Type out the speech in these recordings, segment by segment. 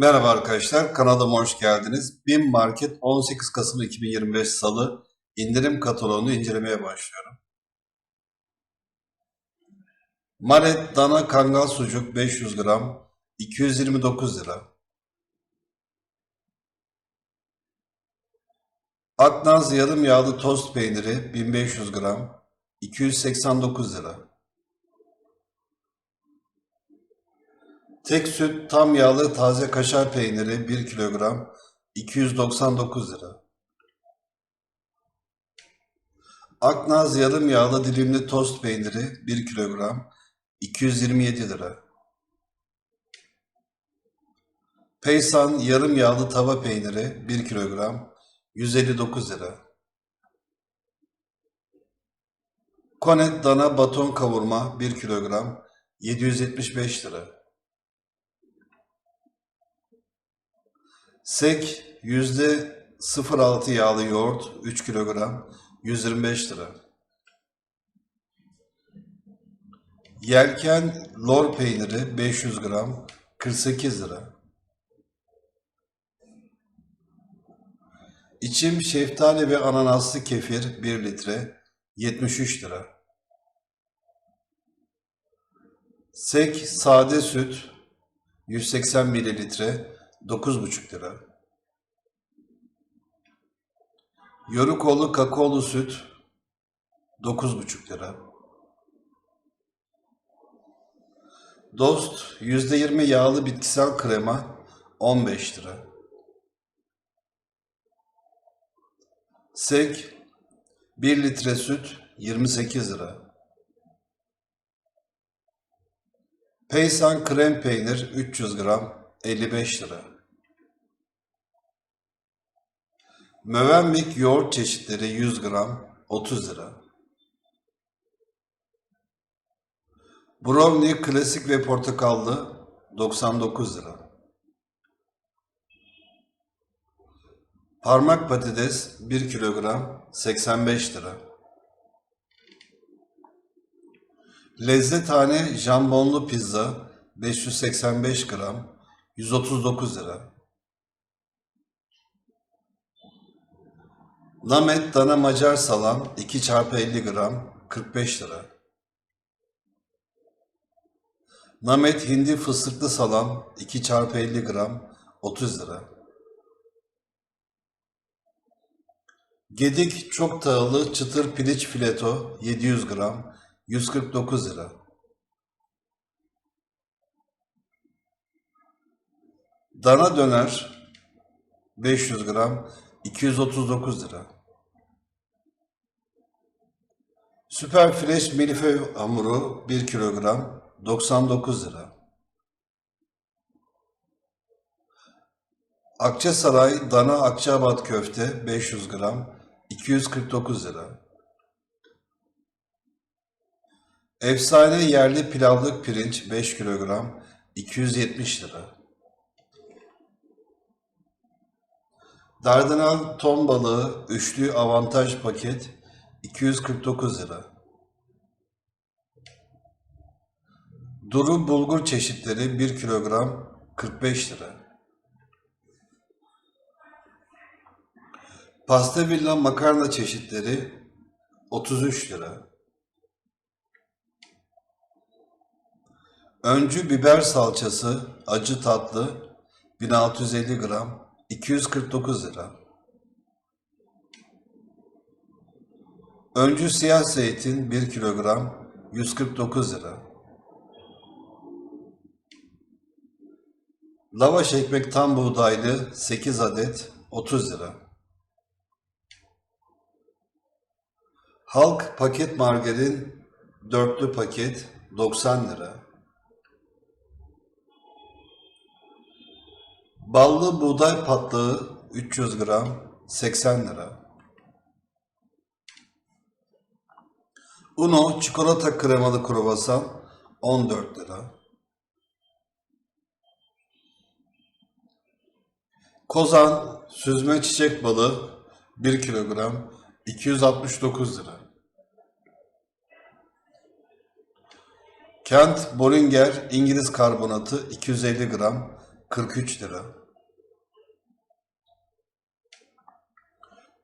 Merhaba arkadaşlar, kanalıma hoş geldiniz. BİM Market 18 Kasım 2025 Salı indirim kataloğunu incelemeye başlıyorum. Maret dana kangal sucuk 500 gram 229 lira. Aknaz yarım yağlı tost peyniri 1500 gram 289 lira. Tek süt tam yağlı taze kaşar peyniri 1 kilogram 299 lira. Aknaz yarım yağlı dilimli tost peyniri 1 kilogram 227 lira. Peysan yarım yağlı tava peyniri 1 kilogram 159 lira. Konet dana baton kavurma 1 kilogram 775 lira. Sek yüzde 0.6 yağlı yoğurt 3 kilogram 125 lira. Yelken lor peyniri 500 gram 48 lira. İçim şeftali ve ananaslı kefir 1 litre 73 lira. Sek sade süt 180 mililitre 9,5 lira. Yörükoğlu kakaolu süt 9,5 lira. Dost %20 yağlı bitkisel krema 15 lira. Sek 1 litre süt 28 lira. Peysan krem peynir 300 gram 55 lira. Mövenmik yoğurt çeşitleri 100 gram 30 lira. Brownie klasik ve portakallı 99 lira. Parmak patates 1 kilogram 85 lira. Lezzetane jambonlu pizza 585 gram 139 lira. Namet dana macar salam 2 çarpı 50 gram 45 lira. Namet hindi fıstıklı salam 2 çarpı 50 gram 30 lira. Gedik çok tahıllı çıtır piliç fileto 700 gram 149 lira. Dana döner 500 gram 239 lira. Süper fresh milföy hamuru 1 kilogram 99 lira. Akçasaray dana akçaabat köfte 500 gram 249 lira. Efsane yerli pilavlık pirinç 5 kilogram 270 lira. Dardanel ton balığı üçlü avantaj paket 249 lira. Duru bulgur çeşitleri 1 kilogram 45 lira. Pasta villa makarna çeşitleri 33 lira. Öncü biber salçası acı tatlı 1650 gram 249 lira. Öncü siyah zeytin 1 kilogram 149 lira. Lavaş ekmek tam buğdaylı 8 adet 30 lira. Halk paket margarin dörtlü paket 90 lira. Ballı buğday patlağı 300 gram 80 lira. Uno çikolata kremalı kruvasan 14 lira. Kozan süzme çiçek balı 1 kilogram 269 lira. Kent Boringer İngiliz karbonatı 250 gram 43 lira.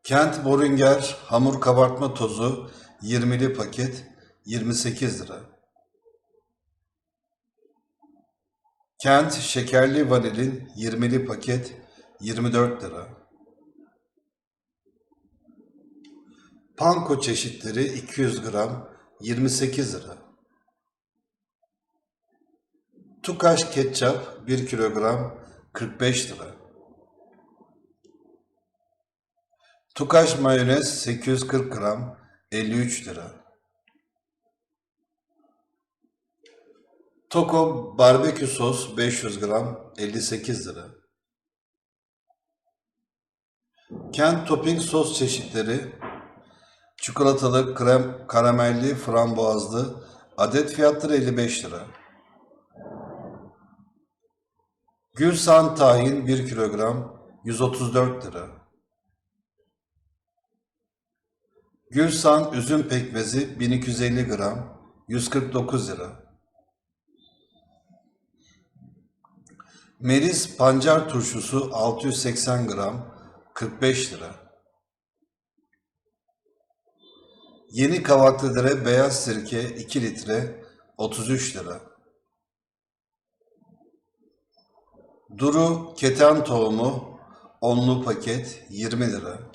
Kent Borunger hamur kabartma tozu 20'li paket 28 lira. Kent şekerli vanilin 20'li paket 24 lira. Panko çeşitleri 200 gram 28 lira. Tukaş ketçap 1 kilogram 45 lira. Tukaş mayonez 840 gram 53 lira. Toko barbekü sos 500 gram 58 lira. Kent topping sos çeşitleri çikolatalı, krem, karamelli, frambuazlı adet fiyatları 55 lira. Gülsan tahin 1 kilogram 134 lira. Gülsan üzüm pekmezi 1250 gram 149 lira. Melis pancar turşusu 680 gram 45 lira. Yeni Kavaklıdere beyaz sirke 2 litre 33 lira. Duru keten tohumu onlu paket 20 lira.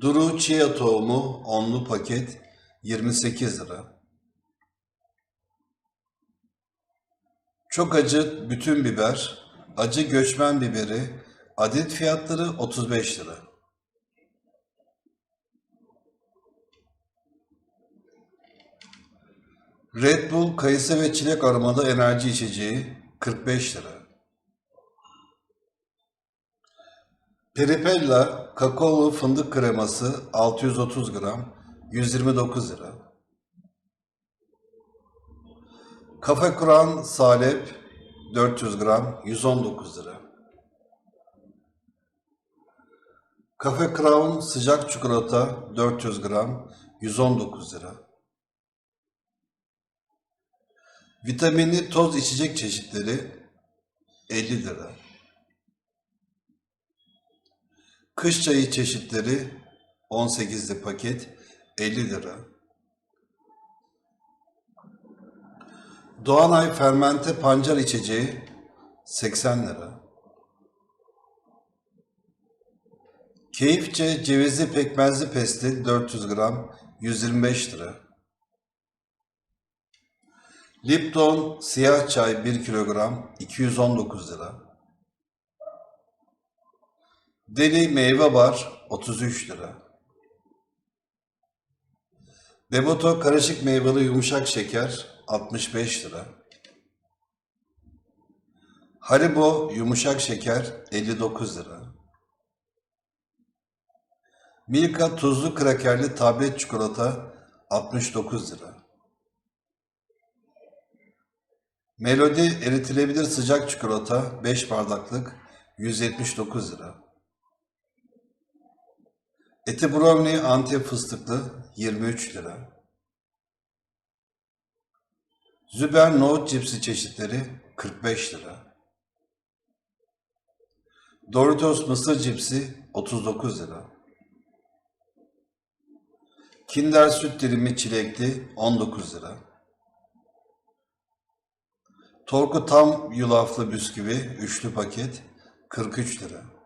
Duru chia tohumu onlu paket 28 lira. Çok acı bütün biber, acı göçmen biberi adet fiyatları 35 lira. Red Bull kayısı ve çilek aromalı enerji içeceği 45 lira. Peripella kakaolu fındık kreması 630 gram 129 lira. Kafe Kur'an salep 400 gram 119 lira. Kafe Crown sıcak çikolata 400 gram 119 lira. Vitaminli toz içecek çeşitleri 50 lira. Kış çayı çeşitleri 18'li paket 50 lira. Doğanay fermente pancar içeceği 80 lira. Keyifçe cevizli pekmezli pestil 400 gram 125 lira. Lipton siyah çay 1 kilogram 219 lira. Deli meyve bar 33 lira. Devoto karışık meyveli yumuşak şeker 65 lira. Haribo yumuşak şeker 59 lira. Milka tuzlu krakerli tablet çikolata 69 lira. Melodi eritilebilir sıcak çikolata 5 bardaklık 179 lira. Eti brownie antep fıstıklı 23 lira. Züber nohut cipsi çeşitleri 45 lira. Doritos mısır cipsi 39 lira. Kinder süt dilimi çilekli 19 lira. Torku tam yulaflı bisküvi üçlü paket 43 lira.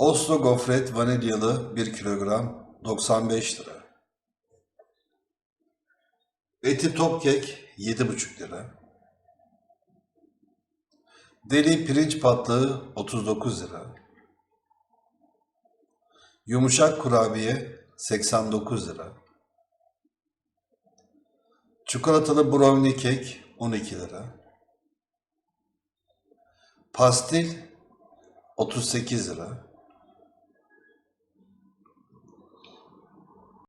Oslo gofret vanilyalı 1 kilogram 95 lira. Eti top kek 7,5 lira. Deli pirinç patlağı 39 lira. Yumuşak kurabiye 89 lira. Çikolatalı brownie kek 12 lira. Pastil 38 lira.